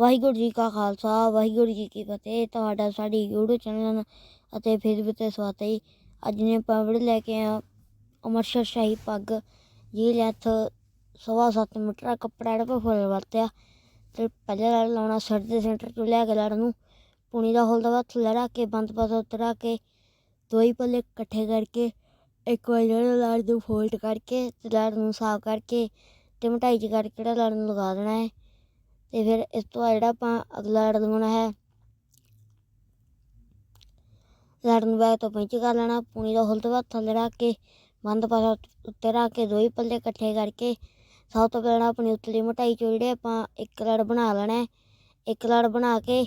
ਵਾਹਿਗੁਰੂ ਜੀ ਕਾ ਖਾਲਸਾ, ਵਾਹਿਗੁਰੂ ਜੀ ਕੀ ਫਤਿਹ। ਤੁਹਾਡਾ, ਸਾਡੀ YouTube ਚੈਨਲ ਅਤੇ ਫੇਸਬੁੱਕ ਤੇ ਸਵਾਗਤ ਹੈ ਅੱਜ ਨੇ ਪਾਵੜ ਲੈ ਕੇ ਆ ਅਮਰਸ਼ਰ ਸ਼ਾਹੀ ਪੱਗ। ਜੀ, ਲੈਥ ਸਵਾ ਸੱਤ ਮੀਟਰ ਕੱਪੜਾ ਜਿਹੜਾ ਫੁੱਲ ਵਰਤਿਆ। ਤੇ ਪਹਿਲੇ ਲੜ ਲਾਉਣਾ ਸਿਰ ਦੇ ਸੈਂਟਰ ਤੋਂ ਲੈ ਕੇ ਲੜ ਨੂੰ। ਪੁਣੀ ਦਾ ਹੋਲ ਦਾ ਹੱਥ ਲੜਾ ਕੇ, ਬੰਦ ਪਾਸਾ ਉਤਰਾ ਕੇ ਦੋਈ ਪੱਲੇ ਇਕੱਠੇ ਕਰਕੇ, ਇੱਕ ਵਾਰ ਜਿਹੜਾ ਲੜ ਨੂੰ ਫੋਲਡ ਕਰਕੇ ਤੇ ਲੜ ਨੂੰ ਸਾਫ਼ ਕਰਕੇ ਤੇ ਮਟਾਈ ਚ ਕਰਕੇ ਜਿਹੜਾ ਲੜ ਨੂੰ ਲਗਾ ਦੇਣਾ ਹੈ। ਤੇ ਫਿਰ ਇਸ ਤੋਂ ਬਾਅਦ ਜਿਹੜਾ ਆਪਾਂ ਅਗਲਾ ਲੜ ਲਗਾਉਣਾ ਹੈ, ਲੜਨ ਬੈਗ ਤੋਂ ਪਿੰਚ ਕਰ ਲੈਣਾ, ਪੂਣੀ ਦਾ ਹੁਲ ਤੋਂ ਥੱਲੇ ਰੱਖ ਕੇ, ਬੰਦ ਪਾਸਾ ਉੱਤੇ ਰੱਖ ਕੇ ਦੋਈ ਪੱਲੇ ਇਕੱਠੇ ਕਰਕੇ ਸਭ ਤੋਂ ਪਹਿਲਾਂ ਆਪਣੀ ਉਤਲੀ ਮੋਟਾਈ ਚੋਂ ਜਿਹੜੇ ਆਪਾਂ ਇੱਕ ਲੜ ਬਣਾ ਲੈਣਾ ਇੱਕ ਲੜ ਬਣਾ ਕੇ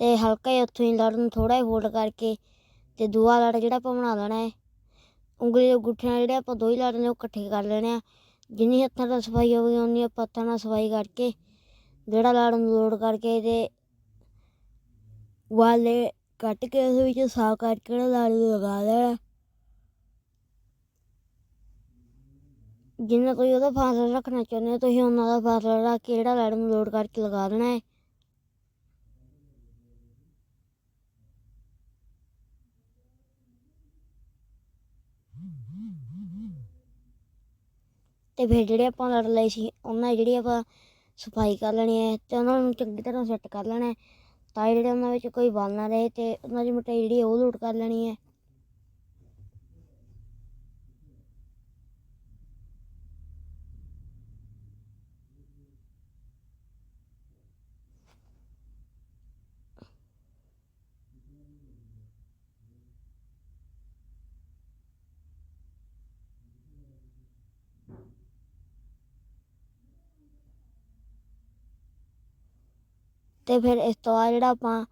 ਤੇ ਹਲਕਾ ਜਿਹਾ ਉੱਥੋਂ ਹੀ ਲੜ ਨੂੰ ਥੋੜਾ ਜਿਹਾ ਫੋਲਡ ਕਰਕੇ ਤੇ ਦੂਆ ਲੜ ਜਿਹੜਾ ਆਪਾਂ ਬਣਾ ਲੈਣਾ ਹੈ, ਉਂਗਲੀ ਦੇ ਗੁੱਠਿਆਂ ਜਿਹੜੇ ਆਪਾਂ ਦੋਈ ਲੜ ਨੇ ਉਹ ਇਕੱਠੇ ਕਰ ਲੈਣੇ ਆ। ਜਿੰਨੀ ਹੱਥਾਂ ਨਾਲ ਸਫ਼ਾਈ ਹੋਵੇ ਉਨੀ ਆਪਾਂ ਹੱਥਾਂ ਨਾਲ ਸਫ਼ਾਈ ਕਰਕੇ, ਜਿਹੜਾ ਲੜ ਨੂੰ ਲੋਡ ਕਰਕੇ ਤੇ ਵਾਲੇ ਕੱਟ ਕੇ ਉਸ ਵਿੱਚ ਸਾਫ਼ ਕਰਕੇ ਜਿਹੜਾ ਲੜ ਨੂੰ ਲਗਾ ਦੇਣਾ ਜਿੰਨਾ ਤੁਸੀਂ ਉਹਦਾ ਫਾਸਲਾ ਰੱਖਣਾ ਚਾਹੁੰਦੇ ਹੋ, ਤੁਸੀਂ ਉਹਨਾਂ ਦਾ ਫਾਸਲਾ ਰੱਖ ਕੇ ਜਿਹੜਾ ਲੜ ਨੂੰ ਲੋਡ ਕਰਕੇ ਲਗਾ ਦੇਣਾ ਹੈ। ਤੇ ਫਿਰ ਜਿਹੜੇ ਆਪਾਂ ਲੜ ਲਏ ਸੀ ਉਹਨਾਂ ਦੀ ਜਿਹੜੀ ਆਪਾਂ ਸਫ਼ਾਈ ਕਰ ਲੈਣੀ ਹੈ ਤੇ ਉਹਨਾਂ ਨੂੰ ਚੰਗੀ ਤਰ੍ਹਾਂ ਸੈੱਟ ਕਰ ਲੈਣਾ ਹੈ, ਤਾਂ ਜਿਹੜੇ ਉਹਨਾਂ ਵਿੱਚ ਕੋਈ ਬਲ ਨਾ ਰਹੇ ਤੇ ਉਹਨਾਂ ਦੀ ਮਿਟਾਈ ਜਿਹੜੀ ਹੈ ਉਹ ਲੋਡ ਕਰ ਲੈਣੀ ਹੈ। ਤੇ ਫਿਰ ਇਸ ਤੋਂ ਬਾਅਦ ਜਿਹੜਾ ਆਪਾਂ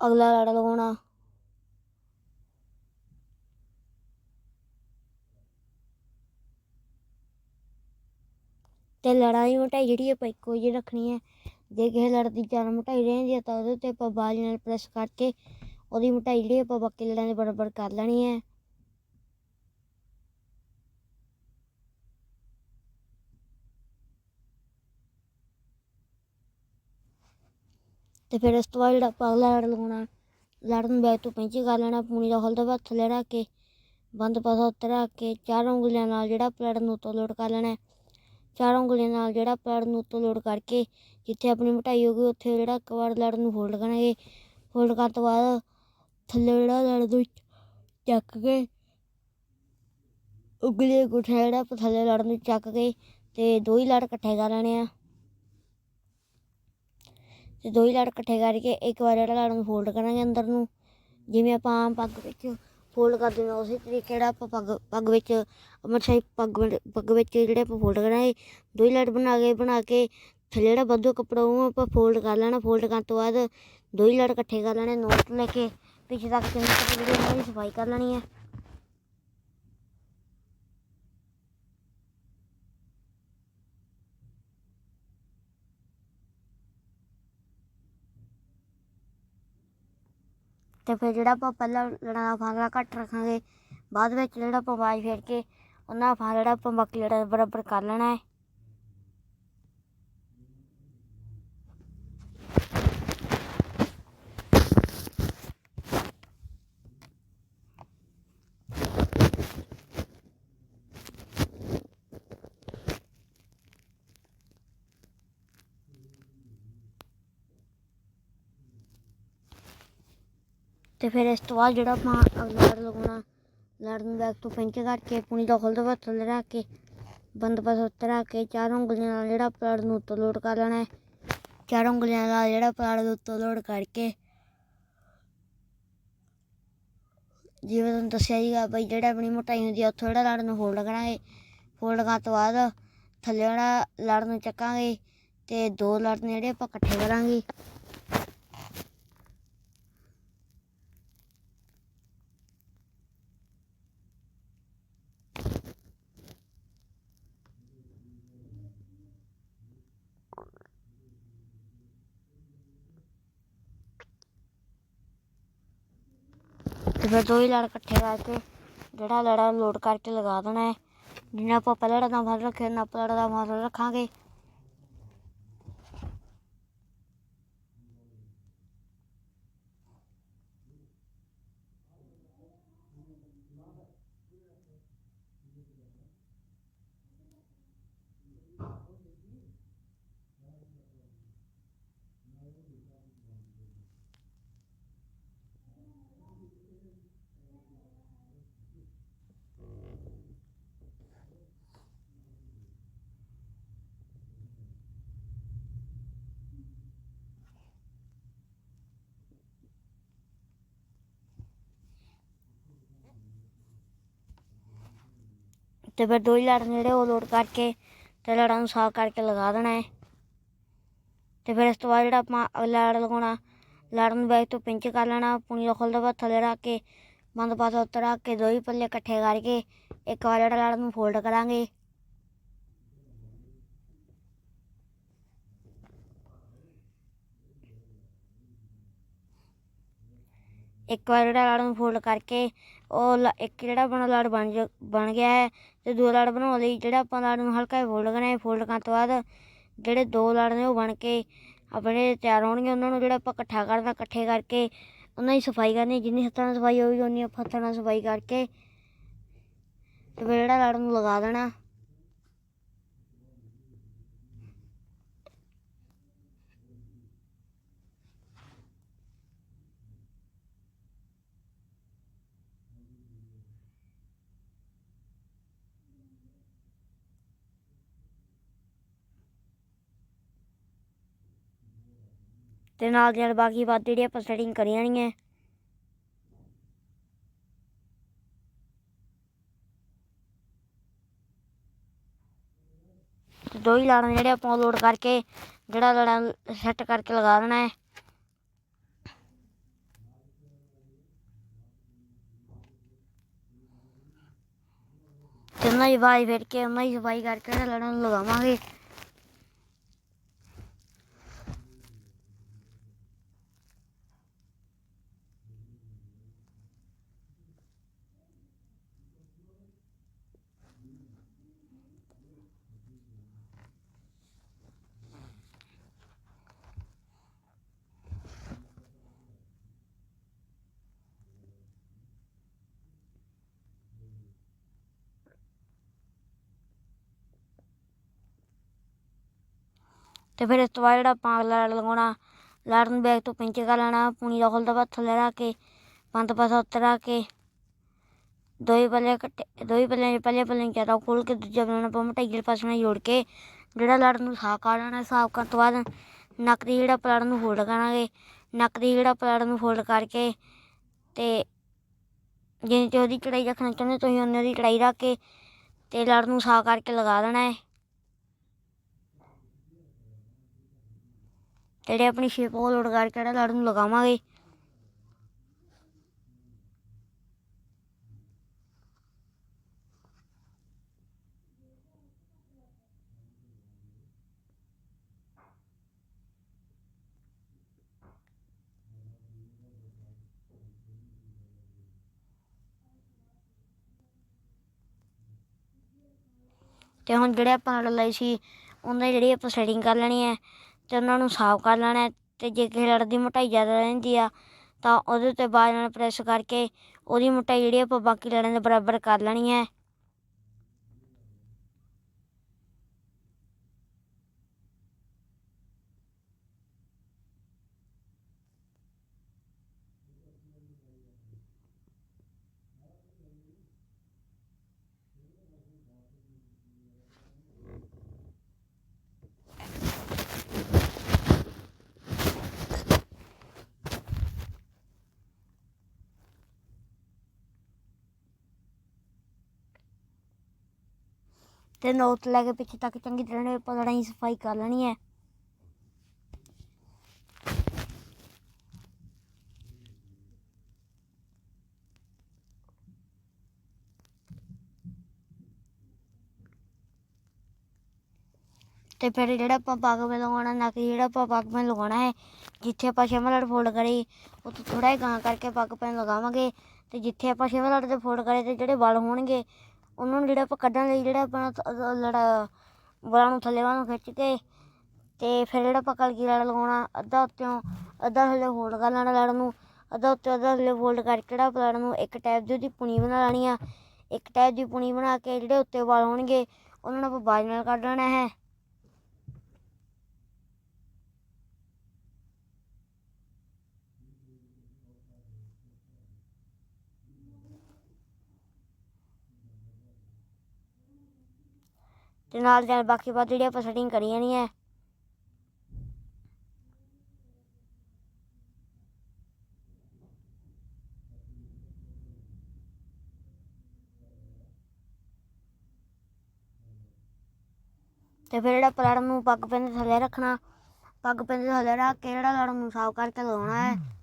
ਅਗਲਾ ਲੜ ਲਗਾਉਣਾ। ਤੇ ਲੜਾਈ ਦੀ ਮੋਟਾਈ ਜਿਹੜੀ ਆਪਾਂ ਇੱਕੋ ਜਿਹੀ ਰੱਖਣੀ ਹੈ। ਜੇ ਕਿਸੇ ਲੜ ਦੀ ਜ਼ਿਆਦਾ ਮੋਟਾਈ ਰਹਿੰਦੀ ਹੈ ਤਾਂ ਉਹਦੇ 'ਤੇ ਆਪਾਂ ਬਾਜ ਨਾਲ ਪ੍ਰੈਸ ਕਰਕੇ ਉਹਦੀ ਮੋਟਾਈ ਜਿਹੜੀ ਆਪਾਂ ਬਾਕੀ ਲੜਾਂ ਦੇ ਬਰਾਬਰ ਕਰ ਲੈਣੀ ਹੈ। ਤੇ ਫਿਰ ਇਸ ਤੋਂ ਬਾਅਦ ਜਿਹੜਾ ਆਪਾਂ ਲੜ ਲਗਾਉਣਾ ਲੜ ਨੂੰ ਬੈਕ ਤੋਂ ਪੈਂਚੀ ਕਰ ਲੈਣਾ, ਪੂਣੀ ਦਾ ਹਲਦਾ ਹੱਥ ਥੱਲੇ ਰੱਖ ਕੇ, ਬੰਦ ਪਾਸਾ ਉੱਤੇ ਰੱਖ ਕੇ, ਚਾਰ ਉਂਗਲੀਆਂ ਨਾਲ ਜਿਹੜਾ ਪਲੜ ਨੂੰ ਉੱਤੋਂ ਲੋਡ ਕਰ ਲੈਣਾ ਹੈ। ਚਾਰ ਉਂਗਲੀਆਂ ਨਾਲ ਜਿਹੜਾ ਪਲੜ ਨੂੰ ਉੱਤੋਂ ਲੋਡ ਕਰਕੇ, ਜਿੱਥੇ ਆਪਣੀ ਮਿਠਾਈ ਹੋ ਗਈ, ਉੱਥੇ ਜਿਹੜਾ ਇੱਕ ਵਾਰ ਲੜ ਨੂੰ ਫੋਲਡ ਕਰਾਂਗੇ ਫੋਲਡ ਕਰਨ ਤੋਂ ਬਾਅਦ ਥੱਲੇ ਜਿਹੜਾ ਲੜ ਨੂੰ ਚੱਕ ਕੇ, ਉਂਗਲੀ ਦੇ ਗੁੱਠਾ ਜਿਹੜਾ ਆਪਾਂ ਥੱਲੇ ਲੜ ਨੂੰ ਚੱਕ ਕੇ ਤੇ ਦੋ ਹੀ ਲੜ ਇਕੱਠੇ ਕਰ ਲੈਣੇ ਆ ਤੇ ਦੋ ਹੀ ਲੜ ਇਕੱਠੇ ਕਰਕੇ ਇੱਕ ਵਾਰ ਜਿਹੜਾ ਲੜ ਨੂੰ ਫੋਲਡ ਕਰਾਂਗੇ ਅੰਦਰ ਨੂੰ। ਜਿਵੇਂ ਆਪਾਂ ਆਮ ਪੱਗ ਵਿੱਚ ਫੋਲਡ ਕਰਦੇ ਹਾਂ, ਉਸੇ ਤਰੀਕੇ ਜਿਹੜਾ ਆਪਾਂ ਪੱਗ ਪੱਗ ਵਿੱਚ ਅਮਰਸ਼ਾਹੀ ਪੱਗ ਵਿੱਚ- ਪੱਗ ਵਿੱਚ ਜਿਹੜੇ ਆਪਾਂ ਫੋਲਡ ਕਰਾਂਗੇ, ਦੋ ਹੀ ਲੜ ਬਣਾ ਕੇ ਬਣਾ ਕੇ ਥੱਲੇ ਜਿਹੜਾ ਵਾਧੂ ਕੱਪੜਾ ਉਹ ਆਪਾਂ ਫੋਲਡ ਕਰ ਲੈਣਾ। ਫੋਲਡ ਕਰਨ ਤੋਂ ਬਾਅਦ ਦੋ ਹੀ ਲੜ ਇਕੱਠੇ ਕਰ ਲੈਣੇ, ਨੋਟ ਤੋਂ ਲੈ ਕੇ ਪਿੱਛੇ ਤੱਕ ਚੰਗੀ ਤਰ੍ਹਾਂ ਜਿਹੜੀ ਉਹਨਾਂ ਦੀ ਸਫ਼ਾਈ ਕਰ ਲੈਣੀ ਹੈ ਤੇ ਫਿਰ ਜਿਹੜਾ ਆਪਾਂ ਪਹਿਲਾਂ ਲੜਾਂ ਦਾ ਫਾਸਲਾ ਘੱਟ ਰੱਖਾਂਗੇ, ਬਾਅਦ ਵਿੱਚ ਜਿਹੜਾ ਆਪਾਂ ਬਾਜ ਫੇਰ ਕੇ, ਉਹਨਾਂ ਦਾ ਫਾਸਲਾ ਜਿਹੜਾ ਆਪਾਂ ਬਾਕੀ ਲੜਾਂ ਦੇ ਬਰਾਬਰ ਕਰ ਲੈਣਾ ਹੈ। ਤੇ ਫਿਰ ਇਸ ਤੋਂ ਬਾਅਦ ਜਿਹੜਾ ਆਪਾਂ ਅਗਲਾ ਲੜ ਲਗਾਉਣਾ ਲੜ ਨੂੰ ਬੈਕ ਤੋਂ ਪਿੰਚ ਕਰਕੇ, ਪੂਣੀ ਦਾ ਖੁੱਲਦਾ ਵਾ ਥੱਲੇ ਰੱਖ ਕੇ, ਬੰਦ ਪਾਸਾ ਉੱਤੇ ਰੱਖ ਕੇ, ਚਾਰ ਉਂਗਲੀਆਂ ਨਾਲ ਜਿਹੜਾ ਪਲਾੜ ਨੂੰ ਉੱਤੋਂ ਲੋਡ ਕਰ ਲੈਣਾ ਹੈ। ਚਾਰ ਉਂਗਲੀਆਂ ਨਾਲ ਜਿਹੜਾ ਪਲਾੜ ਨੂੰ ਉੱਤੋਂ ਲੋਡ ਕਰਕੇ, ਜਿਵੇਂ ਤੁਹਾਨੂੰ ਦੱਸਿਆ ਸੀਗਾ ਬਈ ਜਿਹੜਾ ਆਪਣੀ ਮੋਟਾਈ ਹੁੰਦੀ ਆ, ਉੱਥੋਂ ਜਿਹੜਾ ਲੜ ਨੂੰ ਫੋਲਡ ਕਰਾਂਗੇ ਫੋਲਡ ਕਰਨ ਤੋਂ ਬਾਅਦ ਥੱਲੇ ਜਿਹੜਾ ਲੜ ਨੂੰ ਚੱਕਾਂਗੇ ਤੇ ਦੋ ਲੜ ਨੇ ਜਿਹੜੇ ਆਪਾਂ ਇਕੱਠੇ ਕਰਾਂਗੇ। ਤੇ ਫਿਰ ਦੋ ਹੀ ਲੜ ਇਕੱਠੇ ਕਰਕੇ ਜਿਹੜਾ ਲੜਾ ਲੋਡ ਕਰਕੇ ਲਗਾ ਦੇਣਾ ਹੈ। ਜਿੰਨਾ ਆਪਾਂ ਪਹਿਲਾ ਲੜਾ ਦਾ ਫਲ ਰੱਖਿਆ ਨਾ ਆਪਾਂ ਲੜਾ ਦਾ ਫਲ ਰੱਖਾਂਗੇ। ਤੇ ਫਿਰ ਦੋ ਹੀ ਲੜ ਜਿਹੜੇ ਉਹ ਲੋਡ ਕਰਕੇ ਤੇ ਲੜਾਂ ਨੂੰ ਸਾਫ਼ ਕਰਕੇ ਲਗਾ ਦੇਣਾ ਹੈ। ਤੇ ਫਿਰ ਇਸ ਤੋਂ ਬਾਅਦ ਜਿਹੜਾ ਆਪਾਂ ਅਗਲਾ ਲੜ ਲਗਾਉਣਾ, ਲੜਨ ਨੂੰ ਬੈਗ ਤੋਂ ਪਿੰਚ ਕਰ ਲੈਣਾ, ਪੁਣੀ ਦਾ ਖੁੱਲਦਾ ਵਾ ਥੱਲੇ ਰੱਖ ਕੇ, ਬੰਦ ਪਾਸਾ ਉੱਤੇ ਰੱਖ ਕੇ, ਦੋ ਹੀ ਪੱਲੇ ਇਕੱਠੇ ਕਰਕੇ ਇੱਕ ਵਾਰ ਜਿਹੜਾ ਲੜ ਨੂੰ ਫੋਲਡ ਕਰਾਂਗੇ। ਇੱਕ ਵਾਰ ਜਿਹੜਾ ਲੜ ਨੂੰ ਫੋਲਡ ਕਰਕੇ ਉਹ ਲ- ਇੱਕ ਜਿਹੜਾ ਆਪਣਾ ਲੜ ਬਣ ਜਾ, ਬਣ ਗਿਆ ਹੈ ਤੇ ਦੋ ਲੜ ਬਣਾਉਣ ਲਈ ਜਿਹੜਾ ਆਪਾਂ ਲਾੜ ਨੂੰ ਹਲਕਾ ਜਿਹਾ ਫੋਲਡ ਕਰਨਾ ਹੈ ਫੋਲਡ ਕਰਨ ਤੋਂ ਬਾਅਦ ਜਿਹੜੇ ਦੋ ਲੜ ਨੇ ਉਹ ਬਣ ਕੇ ਆਪਣੇ ਤਿਆਰ ਹੋਣਗੇ, ਉਹਨਾਂ ਨੂੰ ਜਿਹੜਾ ਆਪਾਂ ਇਕੱਠਾ ਕਰਨਾ, ਇਕੱਠੇ ਕਰਕੇ ਉਹਨਾਂ ਦੀ ਸਫ਼ਾਈ ਕਰਨੀ, ਜਿੰਨੀ ਹੱਥਾਂ ਨਾਲ ਸਫ਼ਾਈ ਹੋਊਗੀ ਉਨੀ ਆਪਾਂ ਹੱਥਾਂ ਨਾਲ ਸਫ਼ਾਈ ਕਰਕੇ ਤੇ ਫਿਰ ਜਿਹੜਾ ਲੜ ਨੂੰ ਲਗਾ ਦੇਣਾ। ਤੇ ਨਾਲ ਦੀ ਨਾਲ ਬਾਕੀ ਬਾਤ ਜਿਹੜੀ ਆਪਾਂ ਸੈਟਿੰਗ ਕਰੀ ਜਾਣੀ ਹੈ। ਦੋ ਹੀ ਲਾੜਾਂ ਜਿਹੜੇ ਆਪਾਂ ਲੋਡ ਕਰਕੇ, ਜਿਹੜਾ ਲੜਾ ਸੈੱਟ ਕਰਕੇ ਲਗਾ ਦੇਣਾ ਹੈ। ਤੇ ਉਹਨਾਂ ਦੀ ਵਾਈ ਫੇਰ ਕੇ, ਉਹਨਾਂ ਦੀ ਸਫ਼ਾਈ ਕਰਕੇ ਜਿਹੜਾ ਲੜਾਂ ਨੂੰ ਲਗਾਵਾਂਗੇ। ਤੇ ਫਿਰ ਇਸ ਤੋਂ ਬਾਅਦ ਜਿਹੜਾ ਆਪਾਂ ਅਗਲਾ ਲੜ ਲਗਾਉਣਾ ਲੜ ਨੂੰ ਬੈਗ ਤੋਂ ਪਿੰਚ ਕਰ ਲੈਣਾ, ਪੂਣੀ ਦਾ ਖੁੱਲਦਾ ਵਾ ਥੱਲੇ ਕੇ ਪੰਜ ਪਾਸਾ ਉੱਤੇ ਕੇ ਦੋ ਹੀ ਪੱਲੇ ਕੱਟੇ ਦੋ ਹੀ ਪੱਲੇ ਪਹਿਲੇ ਪੱਲੇ ਨੂੰ ਜ਼ਿਆਦਾ ਖੋਲ ਕੇ ਦੂਜਾ ਬਣਾਉਣਾ ਆਪਾਂ ਮਟਾਈ ਵਾਲੇ ਪਾਸੇ ਨਾਲ ਜੋੜ ਕੇ, ਜਿਹੜਾ ਲੜ ਨੂੰ ਸਾਫ਼ ਕਰ ਲੈਣਾ, ਸਾਫ਼ ਕਰਨ ਤੋਂ ਬਾਅਦ ਨੱਕ ਦੀ ਜਿਹੜਾ ਪਲੜ ਨੂੰ ਫੋਲਡ ਕਰਾਂਗੇ, ਨੱਕ ਦੀ ਜਿਹੜਾ ਪਲੜ ਨੂੰ ਫੋਲਡ ਕਰਕੇ ਤੇ ਜਿੰਨੀ ਤੇ ਉਹਦੀ ਕੜਾਈ ਰੱਖਣਾ ਚਾਹੁੰਦੇ ਤੁਸੀਂ ਉਹਨੇ ਦੀ ਕੜਾਈ ਰੱਖ ਕੇ ਤੇ ਲੜ ਨੂੰ ਸਾਫ਼ ਕਰਕੇ ਲਗਾ ਦੇਣਾ ਹੈ। ਜਿਹੜੇ ਆਪਣੀ ਸ਼ੇਪ ਉਹ ਲੋਡ ਕਰਕੇ ਜਿਹੜਾ ਲੜ ਨੂੰ ਲਗਾਵਾਂਗੇ। ਤੇ ਹੁਣ ਜਿਹੜੇ ਆਪਾਂ ਲੜ ਲਈ ਸੀ, ਉਹਨਾਂ ਦੀ ਜਿਹੜੀ ਆਪਾਂ ਸੈਟਿੰਗ ਕਰ ਲੈਣੀ ਹੈ ਤੇ ਉਹਨਾਂ ਨੂੰ ਸਾਫ਼ ਕਰ ਲੈਣਾ ਹੈ ਤੇ ਜੇ ਕਿਸੇ ਲੜ ਦੀ ਮੋਟਾਈ ਜ਼ਿਆਦਾ ਰਹਿੰਦੀ ਆ, ਤਾਂ ਉਹਦੇ ਉੱਤੇ ਬਾਜ ਨਾਲ ਪ੍ਰੈਸ ਕਰਕੇ ਉਹਦੀ ਮੋਟਾਈ ਜਿਹੜੀ ਆਪਾਂ ਬਾਕੀ ਲੜਾਂ ਦੇ ਬਰਾਬਰ ਕਰ ਲੈਣੀ ਹੈ। ਤੇ ਨੋਟ ਤੋਂ ਲੈ ਕੇ ਪਿੱਛੇ ਤੱਕ ਚੰਗੀ ਤਰ੍ਹਾਂ ਨਾਲ ਆਪਾਂ ਲੜਾਈ ਸਫ਼ਾਈ ਕਰ ਲੈਣੀ ਹੈ। ਤੇ ਫਿਰ ਜਿਹੜਾ ਆਪਾਂ ਪੱਗ ਮੇ ਲਗਾਉਣਾ ਨਾ ਕਿ ਜਿਹੜਾ ਆਪਾਂ ਪੱਗ ਮੇ ਲਗਾਉਣਾ ਹੈ, ਜਿੱਥੇ ਆਪਾਂ ਛੇਵਾਂ ਲੜ ਫੋਲਡ ਕਰੀ, ਉੱਥੇ ਥੋੜਾ ਜਿਹਾ ਗਾਂ ਕਰਕੇ ਪੱਗ ਪੈਨ ਲਗਾਵਾਂਗੇ। ਤੇ ਜਿੱਥੇ ਆਪਾਂ ਛੇਵਾਂ ਲੜ ਤੇ ਫੋਲਡ ਕਰੇ ਤੇ ਜਿਹੜੇ ਵਾਲ ਹੋਣਗੇ ਉਹਨਾਂ ਨੂੰ ਜਿਹੜਾ ਆਪਾਂ ਕੱਢਣ ਲਈ ਜਿਹੜਾ ਆਪਣਾ th- ਲੜਾ, ਵਾਲਾਂ ਨੂੰ ਥੱਲੇ ਵੱਲ ਖਿੱਚ ਕੇ ਤੇ ਫਿਰ ਜਿਹੜਾ ਆਪਾਂ ਕਲਗੀ ਲੜ ਲਗਾਉਣਾ, ਅੱਧਾ ਉੱਤੋਂ ਅੱਧਾ ਥੱਲੇ ਹੋਲਡ ਕਰ ਲੈਣਾ ਲੜ ਨੂੰ, ਅੱਧਾ ਉੱਤੇ ਅੱਧਾ ਥੱਲੇ ਫੋਲਡ ਕਰਕੇ ਜਿਹੜਾ ਆਪਾਂ ਲੜ ਨੂੰ ਇੱਕ ਟੈਪ ਦੀ ਉਹਦੀ ਪੁਣੀ ਬਣਾ ਲੈਣੀ ਆ। ਇੱਕ ਟੈਪ ਦੀ ਪੁਣੀ ਬਣਾ ਕੇ ਜਿਹੜੇ ਉੱਤੇ ਵਾਲ ਹੋਣਗੇ, ਉਹਨਾਂ ਨੂੰ ਆਪਾਂ ਬਾਜ ਨਾਲ ਕੱਢ ਲੈਣਾ ਹੈ। ਤੇ ਨਾਲ ਨਾਲ ਬਾਕੀ ਬਾਅਦ ਜਿਹੜੀ ਆਪਾਂ ਸੈਟਿੰਗ ਕਰੀ ਜਾਣੀ ਹੈ ਤੇ ਫਿਰ ਜਿਹੜਾ ਪਲੜ ਨੂੰ ਪੱਗ ਪੈਂਦੇ ਥੱਲੇ ਰੱਖਣਾ, ਪੱਗ ਪੈਂਦੇ ਥੱਲੇ ਰੱਖ ਕੇ ਜਿਹੜਾ ਲੜ ਨੂੰ ਸਾਫ਼ ਕਰਕੇ ਲਾਉਣਾ ਹੈ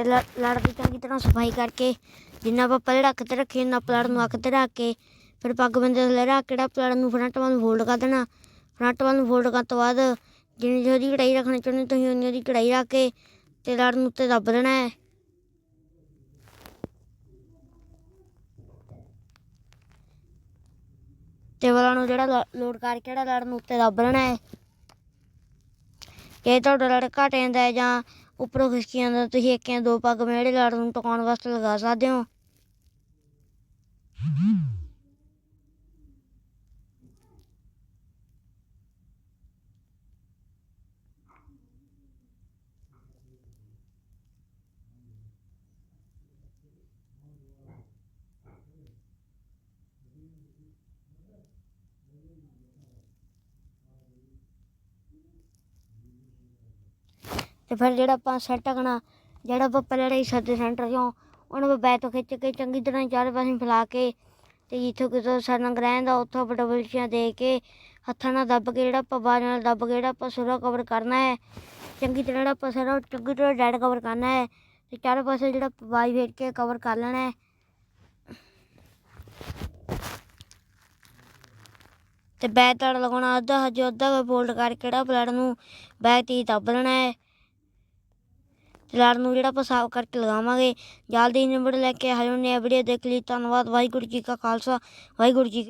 ਤੇ ਲ- ਲੜ ਦੀ ਚੰਗੀ ਤਰ੍ਹਾਂ ਸਫ਼ਾਈ ਕਰਕੇ, ਜਿੰਨਾ ਆਪਾਂ ਪਲੜ ਰੱਖ ਤੇ ਰੱਖੇ ਨਾ ਪਲੜ ਨੂੰ ਅੱਖ ਤੇ ਰੱਖ ਕੇ, ਫਿਰ ਪੱਗ ਬੰਦੇ ਥੱਲੇ ਰੱਖ ਕੇ ਪਲੜ ਨੂੰ ਫਰੰਟ ਵੱਲ ਨੂੰ ਫੋਲਡ ਕਰ ਦੇਣਾ। ਫਰੰਟ ਵੱਲ ਨੂੰ ਫੋਲਡ ਕਰਨ ਤੋਂ ਬਾਅਦ, ਜਿੰਨੀ ਜਿਹੀ ਕੜਾਈ ਰੱਖਣੀ ਚਾਹੁੰਦੇ ਤੁਸੀਂ, ਉਨੀ ਦੀ ਕੜਾਈ ਰੱਖ ਕੇ ਤੇ ਲੜ ਨੂੰ ਉੱਤੇ ਦੱਬ ਦੇਣਾ ਹੈ। ਤੇ ਵਾਲਾਂ ਨੂੰ ਜਿਹੜਾ ਲ- ਲੋਡ ਕਰਕੇ ਜਿਹੜਾ ਲੜ ਨੂੰ ਉੱਤੇ ਦੱਬ ਲੈਣਾ ਹੈ। ਜੇ ਤੁਹਾਡਾ ਲੜ ਘਟ ਜਾਂਦਾ ਹੈ ਜਾਂ ਉੱਪਰੋਂ ਖਿਸਕੀਆਂ ਦਾ ਤੁਸੀਂ ਇੱਕ ਜਾਂ ਦੋ ਪੱਗ ਮੇਰੇ ਲੜ ਨੂੰ ਟਿਕਾਉਣ ਵਾਸਤੇ ਲਗਾ ਸਕਦੇ ਹੋ। ਤੇ ਫਿਰ ਜਿਹੜਾ ਆਪਾਂ ਸੈੱਟ ਕਰਨਾ ਜਿਹੜਾ ਆਪਾਂ ਪਹਿਲਾਂ ਹਿੱਸਾ ਦੇ ਸੈਂਟਰ ਚੋਂ, ਉਹਨੂੰ ਆਪਾਂ ਬੈਕ ਤੋਂ ਖਿੱਚ ਕੇ ਚੰਗੀ ਤਰ੍ਹਾਂ ਚਾਰੇ ਪਾਸੇ ਫੈਲਾ ਕੇ ਤੇ ਜਿੱਥੋਂ ਕਿਤੋਂ ਸਰਨੰਗ ਰਹਿੰਦਾ ਉੱਥੋਂ ਆਪਾਂ ਡਬਲ ਸ਼ੀਆਂ ਦੇ ਕੇ ਹੱਥਾਂ ਨਾਲ ਦੱਬ ਕੇ ਜਿਹੜਾ ਆਪਾਂ ਬਾਜ ਨਾਲ ਦੱਬ ਕੇ ਜਿਹੜਾ ਆਪਾਂ ਸੁਰਾ ਕਵਰ ਕਰਨਾ ਹੈ, ਚੰਗੀ ਤਰ੍ਹਾਂ ਜਿਹੜਾ ਆਪਾਂ ਸਾਰਾ ਚੰਗੀ ਤਰ੍ਹਾਂ ਡੈਡ ਕਵਰ ਕਰਨਾ ਹੈ ਤੇ ਚਾਰੇ ਪਾਸੇ ਜਿਹੜਾ ਬਾਜ ਫੇਰ ਕੇ ਕਵਰ ਕਰ ਲੈਣਾ ਹੈ। ਤੇ ਬੈਕ ਤੜ ਲਗਾਉਣਾ, ਅੱਧਾ ਹਜੇ ਅੱਧਾ ਫੋਲਡ ਕਰਕੇ ਜਿਹੜਾ ਪਲੇਟ ਨੂੰ ਬੈਕ ਤੇ ਦੱਬ ਲੈਣਾ ਹੈ। ਤੇ ਲੜ ਨੂੰ ਜਿਹੜਾ ਆਪਾਂ ਸਾਫ਼ ਕਰਕੇ ਲਗਾਵਾਂਗੇ, ਜਲਦੀ ਨੰਬਰ ਲੈ ਕੇ ਹਾਜ਼ਰ ਹੁੰਦੇ ਵੀਡੀਓ ਦੇਖ ਲਈ, ਧੰਨਵਾਦ, ਵਾਹਿਗੁਰੂ ਜੀ ਕਾ ਖਾਲਸਾ, ਵਾਹਿਗੁਰੂ ਜੀ